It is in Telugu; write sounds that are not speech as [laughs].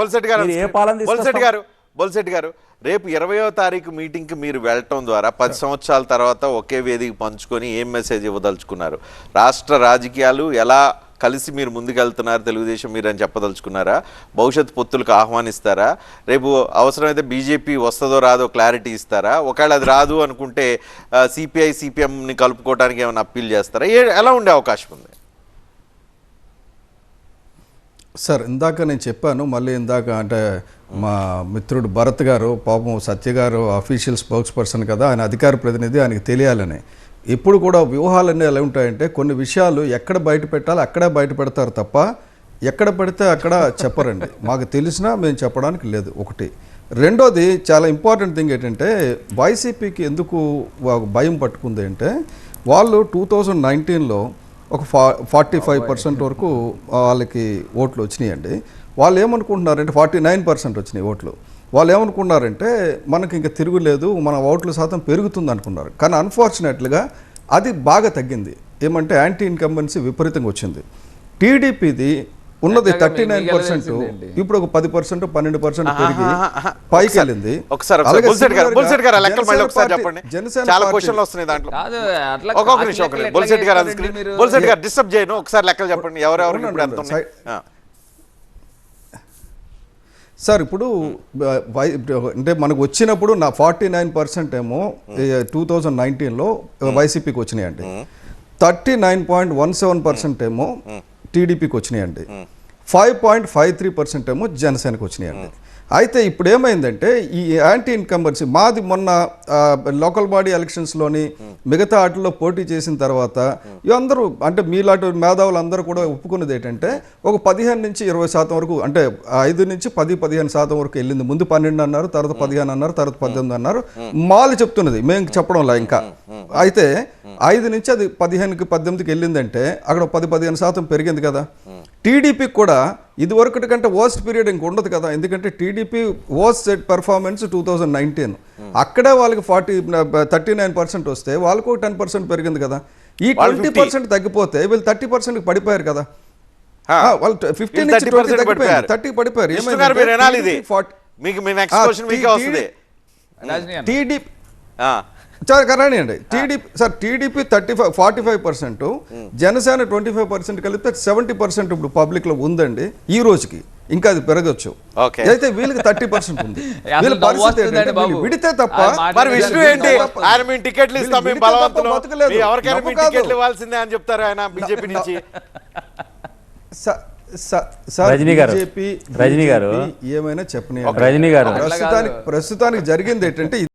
బొల్సెట్ గారు మీరు ఏ పాలన బొల్సెట్ తీసుకొస్తాం? గారు బొల్సెట్ గారు రేపు ఇరవయో తారీఖు మీటింగ్కి మీరు వెళ్ళటం ద్వారా పది సంవత్సరాల తర్వాత ఒకే వేదిక పంచుకొని ఏం మెసేజ్ ఇవ్వదలుచుకున్నారు? రాష్ట్ర రాజకీయాలు ఎలా కలిసి మీరు ముందుకెళ్తున్నారు? తెలుగుదేశం మీరు అని చెప్పదలుచుకున్నారా? భవిష్యత్ పొత్తులకు ఆహ్వానిస్తారా? రేపు అవసరమైతే బీజేపీ వస్తుందో రాదో క్లారిటీ ఇస్తారా? ఒకవేళ అది రాదు అనుకుంటే సిపిఐ సిపిఎంని కలుపుకోవడానికి ఏమైనా అప్పీల్ చేస్తారా? ఎలా ఉండే అవకాశం ఉంది? సార్ ఇందాక నేను చెప్పాను మళ్ళీ ఇందాక అంటే మా మిత్రుడు భరత్ గారు పాపం సత్య గారు అఫీషియల్ స్పోక్స్ పర్సన్ కదా ఆయన అధికార ప్రతినిధి ఆయనకి తెలియాలని. ఇప్పుడు కూడా వ్యూహాలన్నీ ఎలా ఉంటాయంటే కొన్ని విషయాలు ఎక్కడ బయట పెట్టాలో అక్కడే బయట పెడతారు తప్ప ఎక్కడ పెడితే అక్కడ చెప్పరండి. మాకు తెలిసినా మేము చెప్పడానికి లేదు ఒకటి. రెండోది చాలా ఇంపార్టెంట్ థింగ్ ఏంటంటే వైసీపీకి ఎందుకు వా- భయం పట్టుకుంది అంటే వాళ్ళు టూ థౌజండ్ నైన్టీన్లో ఒక ఫా ఫార్టీ ఫైవ్ పర్సెంట్ వరకు వాళ్ళకి ఓట్లు వచ్చినాయండి. వాళ్ళు ఏమనుకుంటున్నారంటే ఫార్టీ నైన్ పర్సెంట్ వచ్చినాయి ఓట్లు. వాళ్ళు ఏమనుకున్నారంటే మనకి ఇంకా తిరుగులేదు మన ఓట్ల శాతం పెరుగుతుంది అనుకున్నారు. కానీ అన్ఫార్చునేట్లుగా అది బాగా తగ్గింది. ఏమంటే యాంటీ ఇన్కంబెన్సీ విపరీతంగా వచ్చింది. టీడీపీది ఉన్నది థర్టీ నైన్ పర్సెంట్? ఇప్పుడు ఒక పది పర్సెంట్ పన్నెండు పర్సెంట్ పెరిగి. పైకి ఒకసారి- వెళ్ళింది. [laughs] సార్ ఇప్పుడు అంటే మనకు వచ్చినప్పుడు నా ఫార్టీ నైన్ పర్సెంట్ ఏమో టూ థౌజండ్ నైన్టీన్లో వైసీపీకి వచ్చినాయండి thirty nine point one seven percent ఏమో టీడీపీకి వచ్చినాయండి. Five point five three percent ఏమో జనసేనకి వచ్చినాయండి. అయితే ఇప్పుడు ఏమైందంటే ఈ యాంటీ ఇన్కంబెన్సీ మాది మొన్న లోకల్ బాడీ ఎలక్షన్స్లోని మిగతా వాటిల్లో పోటీ చేసిన తర్వాత అందరూ అంటే మీలాంటి మేధావులు అందరూ కూడా ఒప్పుకున్నది ఏంటంటే ఒక పదిహేను నుంచి ఇరవై శాతం వరకు అంటే ఐదు నుంచి పది పదిహేను శాతం వరకు వెళ్ళింది. ముందు పన్నెండు అన్నారు తర్వాత పదిహేను అన్నారు తర్వాత పద్దెనిమిది అన్నారు. మాలు చెప్తున్నది. మేము చెప్పడంలా ఇంకా. అయితే ఐదు నుంచి అది పదిహేనుకి పద్దెనిమిదికి వెళ్ళిందంటే అక్కడ పది పదిహేను శాతం పెరిగింది కదా. టీడీపీకి కూడా ఇది వరకటి కంటే వర్స్ట్ పీరియడ్ ఇంక ఉండదు కదా. ఎందుకంటే TDP worst set performance two thousand nineteen అక్కడే వాళ్ళకి ఫార్టీ థర్టీ నైన్ పర్సెంట్ వస్తే వాళ్ళకు టెన్ పర్సెంట్ పెరిగింది కదా. ఈ ట్వంటీ 50. పర్సెంట్ తగ్గిపోతే వీళ్ళు థర్టీ పర్సెంట్ పడిపోయారు కదా. వాళ్ళు ఫిఫ్టీన్ నుంచి 30% ట్వంటీ తగ్గిపోయారు. థర్టీ పడిపోయారు. టీడీపీ కరాని అండి. TDP sir TDP thirty five forty five percent Janasena twenty five percent కలిపితే సెవెంటీ పర్సెంట్ ఇప్పుడు పబ్లిక్లో ఉందండి ఈ రోజుకి. ఇంకా అది పెరగచ్చు. అయితే వీళ్ళకి థర్టీ పర్సెంట్ ఉంది. [laughs] వీళ్ళ పరిస్థితి. విడితే తప్ప మరి విష్ణు ఏంటి? ఆయన మేము టికెట్లు ఇస్తాం మేము బతకలేదు. ఎవరికైనా. టికెట్లు ఇవ్వాల్సిందే అని చెప్తారు ఆయన బీజేపీ నుంచి. స- స- సార్ రజనీ గారు, రజనీ గారు, ఏమైనా చెప్పని రజనీ గారు. ప్రస్తుతానికి ప్రస్తుతానికి జరిగింది ఏంటంటే